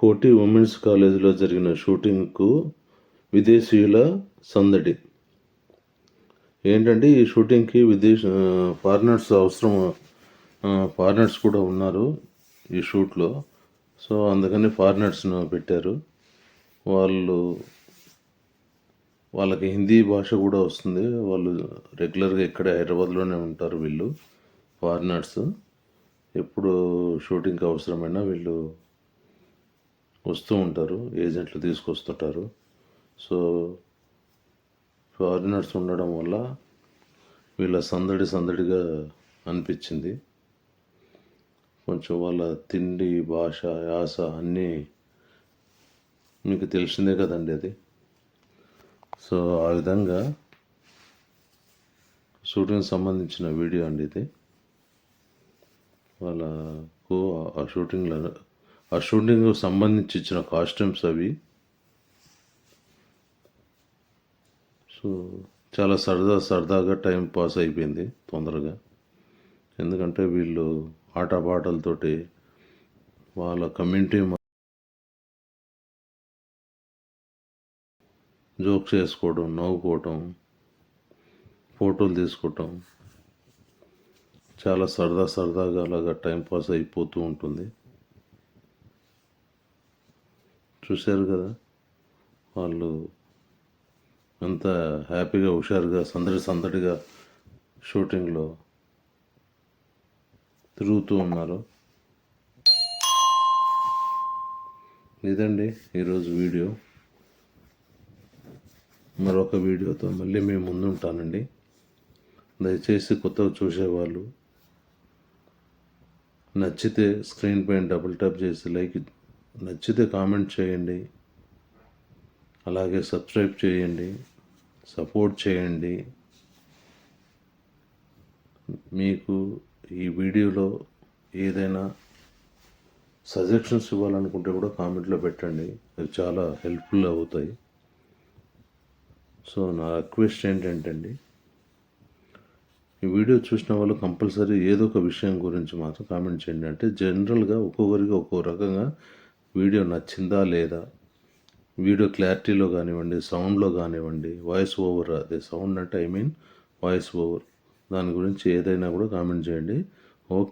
కోటి ఉమెన్స్ కాలేజీలో జరిగిన షూటింగ్కు విదేశీయుల సందడి. ఏంటంటే ఈ షూటింగ్కి విదేశ ఫారినర్స్ అవసరం ఫారినర్స్ కూడా ఉన్నారు ఈ షూట్లో. సో అందుకని ఫారినర్స్ను పెట్టారు. వాళ్ళు వాళ్ళకి హిందీ భాష కూడా వస్తుంది. వాళ్ళు రెగ్యులర్గా ఇక్కడ హైదరాబాద్లోనే ఉంటారు వీళ్ళు ఫారినర్స్. ఎప్పుడు షూటింగ్కి అవసరమైనా వీళ్ళు వస్తూ ఉంటారు ఏజెంట్లు తీసుకొస్తుంటారు. సో ఫారినర్స్ ఉండడం వల్ల వీళ్ళ సందడి సందడిగా అనిపించింది. కొంచెం వాళ్ళ తిండి భాష యాస అన్నీ మీకు తెలిసిందే కదండి అది. సో ఆ విధంగా షూటింగ్ సంబంధించిన వీడియో అండి ఇది. వాళ్ళకు ఆ షూటింగ్లో ఆ షూటింగ్కు సంబంధించి ఇచ్చిన కాస్ట్యూమ్స్ అవి. సో చాలా సరదా సరదాగా టైం పాస్ అయిపోయింది తొందరగా. ఎందుకంటే వీళ్ళు ఆటపాటలతోటి వాళ్ళ కమ్యూనిటీ జోక్స్ వేసుకోవడం నవ్వుకోవటం ఫోటోలు తీసుకోవటం చాలా సరదా సరదాగా అలాగా టైం పాస్ అయిపోతూ ఉంటుంది. చూశారు కదా? వాళ్ళు ఎంత హ్యాపీగా హుషారుగా సందడి సందడిగా షూటింగ్లో తిరుగుతూ ఉన్నారు? ఇదండి ఈరోజు వీడియో. మరొక వీడియోతో మళ్ళీ మేము ముందుంటానండి. దయచేసి కొత్తగా చూసేవాళ్ళు నచ్చితే స్క్రీన్ పైన డబుల్ ట్యాప్ చేసి లైక్ నచ్చితే కామెంట్ చేయండి. అలాగే సబ్స్క్రైబ్ చేయండి. సపోర్ట్ చేయండి. మీకు ఈ వీడియోలో ఏదైనా సజెషన్స్ ఇవ్వాలనుకుంటే కూడా కామెంట్లో పెట్టండి. అవి చాలా హెల్ప్ఫుల్ అవుతాయి. సో నా రిక్వెస్ట్ ఏంటంటే అండి ఈ వీడియో చూసిన వాళ్ళు కంపల్సరీ ఏదో ఒక విషయం గురించి మాత్రం కామెంట్ చేయండి. అంటే జనరల్గా ఒక్కొక్కరికి ఒక్కో రకంగా వీడియో నచ్చిందా లేదా? వీడియో క్లారిటీలో కానివ్వండి సౌండ్లో కానివ్వండి వాయిస్ ఓవర్ అదే సౌండ్ అంటే ఐ మీన్ వాయిస్ ఓవర్. దాని గురించి ఏదైనా కూడా కామెంట్ చేయండి. ఓకే.